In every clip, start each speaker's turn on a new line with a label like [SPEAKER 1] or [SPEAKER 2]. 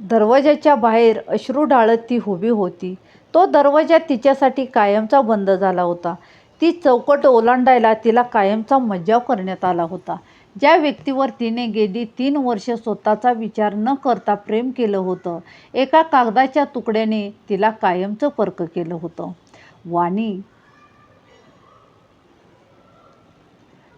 [SPEAKER 1] दरवाजाच्या बाहेर अश्रू ढाळत ती उभी होती. तो दरवाजा तिच्यासाठी कायमचा बंद झाला होता. ती चौकट ओलांडायला तिला कायमचा मज्जाव करण्यात आला होता. ज्या व्यक्तीवर तिने गेली तीन वर्ष स्वतःचा विचार न करता प्रेम केलं होतं, एका कागदाच्या तुकड्याने तिला कायमचं पर्क केलं होतं. वाणी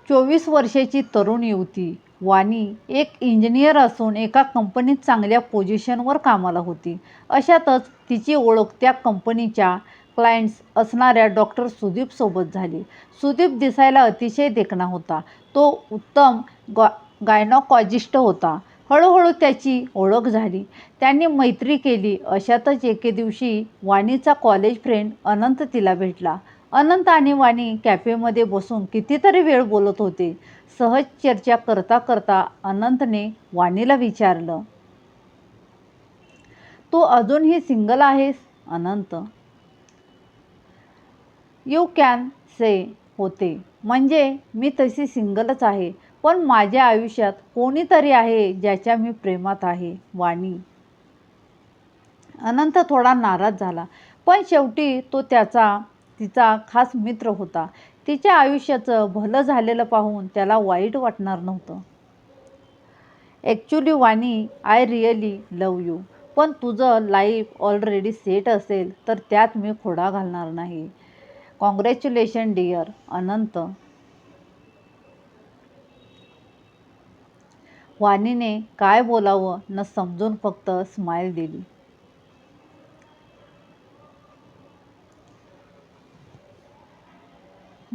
[SPEAKER 1] चोवीस वर्षाची तरुण युवती. वाणी एक इंजिनियर असून एका कंपनीत चांगल्या पोझिशनवर कामाला होती. अशातच तिची ओळख त्या कंपनीच्या क्लायंट्स असणाऱ्या डॉक्टर सुदीपसोबत झाली. सुदीप दिसायला अतिशय देखणा होता. तो उत्तम गॉ गायनॉकॉजिस्ट होता. हळूहळू त्याची ओळख झाली. त्यांनी मैत्री केली. अशातच एके दिवशी वाणीचा कॉलेज फ्रेंड अनंत तिला भेटला. अनंत आणि वाणी कॅफेमध्ये बसून कितीतरी वेळ बोलत होते. सहज चर्चा करता करता अनंतने वाणीला विचारलं. तू अजूनही सिंगल आहेस? अनंत. यू कॅन से होते. म्हणजे मी तशी सिंगलच आहे. पण माझ्या आयुष्यात कोणीतरी आहे ज्याच्या मी प्रेमात आहे. वाणी. अनंत थोडा नाराज झाला. पण शेवटी तो त्याचा तिचा खास मित्र होता. तिच्या आयुष्याचं भलं झालेलं पाहून त्याला वाईट वाटणार नव्हतं. Actually Vani I really love you. पण तुझं लाईफ ऑलरेडी सेट असेल तर त्यात मी खोडा घालणार नाही. कॉंग्रॅच्युलेशन डिअर अनंत. वाणीने काय बोलावं न समजून फक्त स्माईल दिली.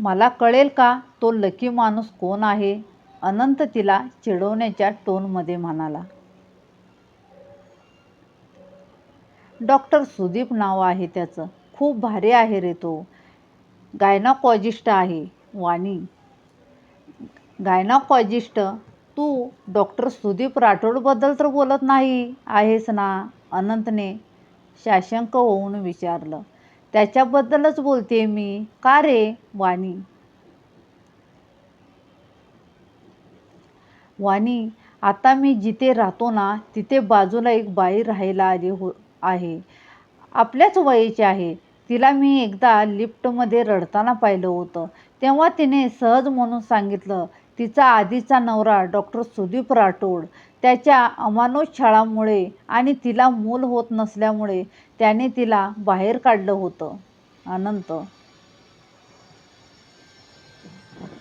[SPEAKER 1] मला कळेल का तो लकी माणूस कोण आहे? अनंत तिला चिडवण्याच्या टोनमध्ये म्हणाला. डॉक्टर सुदीप नाव आहे त्याचं. खूप भारी आहे रे तो. गायनाकॉजिस्ट आहे. वाणी. गायनाकॉजिस्ट तू डॉक्टर सुदीप राठोडबद्दल तर बोलत नाही आहेस ना? अनंतने शाशंक होऊन विचारलं. त्याच्याबद्दलच बोलते मी. का रे? वाणी. वाणी. आता मी जिथे राहतो ना तिथे बाजूला एक बाई राहायला आली हो आहे. आपल्याच वयाची आहे. तिला मी एकदा लिफ्टमध्ये रडताना पाहिलं होतं. तेव्हा तिने सहज म्हणून सांगितलं तिचा आधीचा नवरा डॉ. सुदीप राठोड त्याच्या अमानुष छळामुळे आणि तिला मूल होत नसल्यामुळे त्याने तिला बाहेर काढलं होतं. अनंत.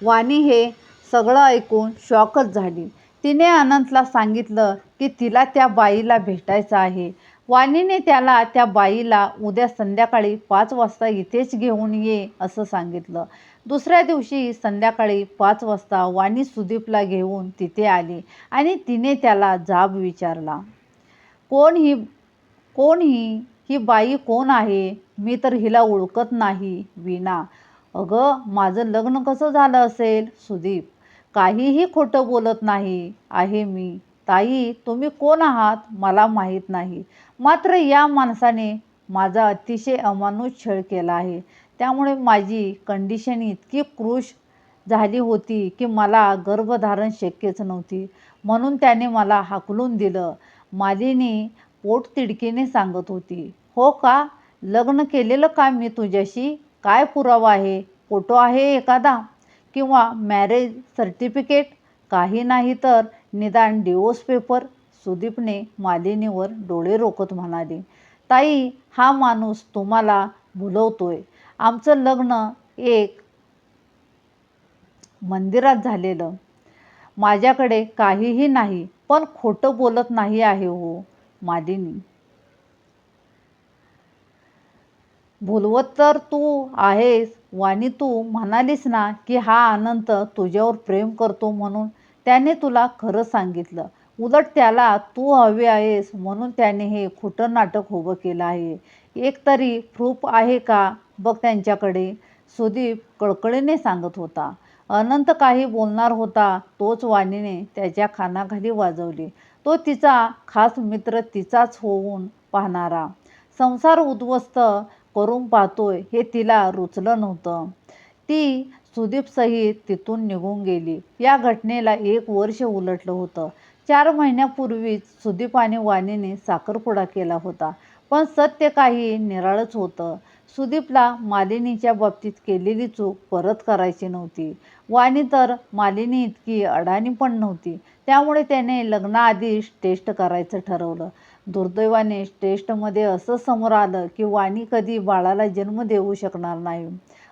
[SPEAKER 1] वाणी हे सगळं ऐकून शॉकच झाली. तिने अनंतला सांगितलं की तिला त्या बाईला भेटायचं आहे. वाणीने त्याला त्या बाईला उद्या संध्याकाळी पाच वाजता इथेच घेऊन ये असं सांगितलं. दुसऱ्या दिवशी संध्याकाळी पाच वाजता वाणी सुदीपला घेऊन तिथे आली आणि तिने त्याला जाब विचारला. कोण ही? कोण ही? ही बाई कोण आहे? मी तर हिला ओळखत नाही. वीणा. अगं माझं लग्न कसं झालं असेल? सुदीप. काहीही खोटं बोलत नाही आहे मी. ताई तुम्ही कोण आहात मला माहीत नाही. मात्र या माणसाने माझा अतिशय अमानुष छळ केला आहे. त्यामुळे माझी कंडिशन इतकी क्रूश झाली होती की मला गर्भधारण शक्यच नव्हती. म्हणून त्याने मला हाकलून दिलं. मालिनी पोटतिडकीने सांगत होती. हो का? लग्न केलेलं का मी तुझ्याशी? काय पुरावा आहे? फोटो आहे एखादा? किंवा मॅरेज सर्टिफिकेट? काही नाही तर निदान डिवोर्स पेपर? सुदीपने मालिनीवर डोळे रोखत म्हणाले. ताई हा माणूस तुम्हाला भुलवतोय. आमचं लग्न एक मंदिरात झालेलं. माझ्याकडे काहीही नाही. पण खोटं बोलत नाही आहे हो. मालिनी. भुलवत तर तू आहेस. वाणी तू म्हणालीस ना की हा अनंत तुझ्यावर प्रेम करतो म्हणून त्याने तुला खरं सांगितलं. उलट त्याला तू हवी आहेस म्हणून त्याने हे खोटं नाटक उभं केलं आहे. एक तरी प्रूफ आहे का बघ त्यांच्याकडे सुदीप कळकळीने सांगत होता. अनंत काही बोलणार होता तोच वाणीने त्याच्या खानाखाली वाजवली. तो तिचा खास मित्र तिचाच होऊन पाहणारा. संसार उद्ध्वस्त करून पाहतोय हे तिला रुचलं नव्हतं. ती सुदीपसहित तिथून निघून गेली. या घटनेला एक वर्ष उलटलं होतं. चार महिन्यापूर्वीच सुदीप आणि वाणीने साखरपुडा केला होता पण सत्य काही निराळच होतं. सुदीपला मालिनीच्या बाबतीत केलेली चूक परत करायची नव्हती. वाणी तर मालिनी इतकी अडाणी पण नव्हती त्यामुळे त्याने लग्नाआधीच टेस्ट करायचं ठरवलं. दुर्दैवाने टेस्टमध्ये असं समोर आलं की वाणी कधी बाळाला जन्म देऊ शकणार नाही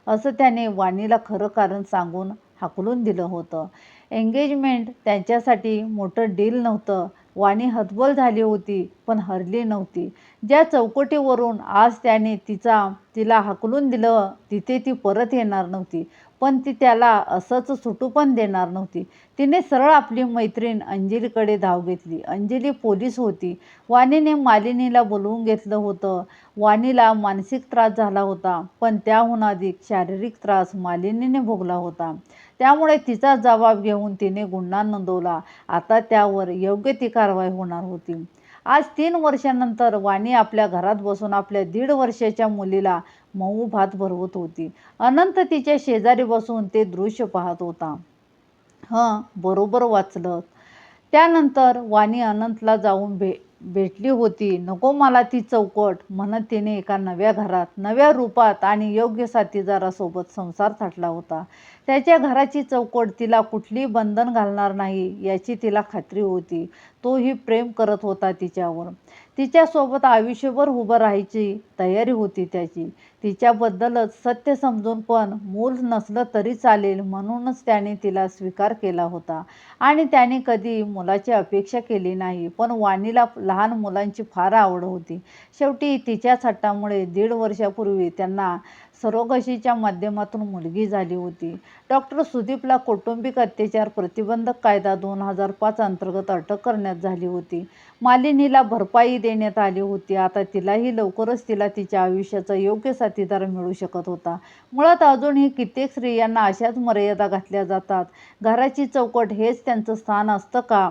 [SPEAKER 1] असं त्याने वाणीला खरं कारण सांगून हाकलून दिलं होतं. एंगेजमेंट त्यांच्यासाठी मोठं डील नव्हतं. वाणी हतबल झाली होती पण हरली नव्हती. ज्या चौकटीवरून आज त्याने तिचा तिला हाकलून दिलं तिथे ती परत येणार नव्हती. पण ती त्याला असंच सुटू पण देणार नव्हती. तिने सरळ आपली मैत्रीण अंजलीकडे धाव घेतली. अंजली पोलीस होती. वाणीने मालिनीला बोलवून घेतलं होतं. वाणीला मानसिक त्रास झाला होता पण त्याहून अधिक शारीरिक त्रास मालिनीने भोगला होता. त्यामुळे तिचा जबाब घेऊन तिने गुन्हा नोंदवला. आता त्यावर योग्य ती कारवाई होणार होती. आज तीन वर्षानंतर वाणी आपल्या घरात बसून आपल्या दीड वर्षाच्या मुलीला मऊ भात भरवत होती. अनंत तिच्या शेजारी बसून ते दृश्य पाहत होता. हं बरोबर वाचलं त्यानंतर वाणी अनंतला जाऊन भे भेटली होती. नको मला ती चौकट. म्हणत तिने एका नव्या घरात नव्या रूपात आणि योग्य साथीदारासोबत संसार थाटला होता. त्याच्या घराची चौकट तिला कुठली बंधन घालणार नाही याची तिला खात्री होती. तोही प्रेम करत होता तिच्यावर. तिच्यासोबत आयुष्यभर उभं राहायची तयारी होती त्याची. तिच्याबद्दलच सत्य समजून पण मूल नसलं तरी चालेल म्हणूनच त्याने तिला स्वीकार केला होता. आणि त्याने कधी मुलाची अपेक्षा केली नाही पण वाणीला लहान मुलांची फार आवड होती. शेवटी तिच्याच हट्टामुळे दीड वर्षापूर्वी त्यांना सरोगशीच्या माध्यमातून मुलगी झाली होती. डॉक्टर सुदीपला कौटुंबिक अत्याचार प्रतिबंधक कायदा दोन हजार पाच अंतर्गत अटक करण्यात झाली होती. मालिनीला भरपाई देण्यात आली होती. आता तिलाही लवकरच तिला तिच्या आयुष्याचा योग्य साथीदार मिळू शकत होता. मुळात अजूनही कित्येक स्त्रियांना अशाच मर्यादा घातल्या जातात. घराची चौकट हेच त्यांचं स्थान असतं का?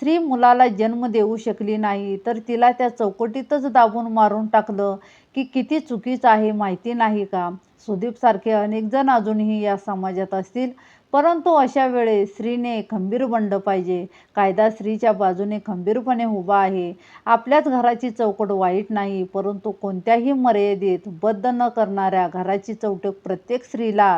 [SPEAKER 1] स्त्री मुलाला जन्म देऊ शकली नाही तर तिला त्या चौकटीतच दाबून मारून टाकलं की किती चुकीचं आहे माहिती नाही का? सुदीपसारखे अनेक जण अजूनही या समाजात असतील. परंतु अशा वेळेस स्त्रीने खंबीर बनलं पाहिजे. कायदा स्त्रीच्या बाजूने खंबीरपणे उभा आहे. आपल्याच घराची चौकट वाईट नाही परंतु कोणत्याही मर्यादेत बद्ध न करणाऱ्या घराची चौकट प्रत्येक स्त्रीला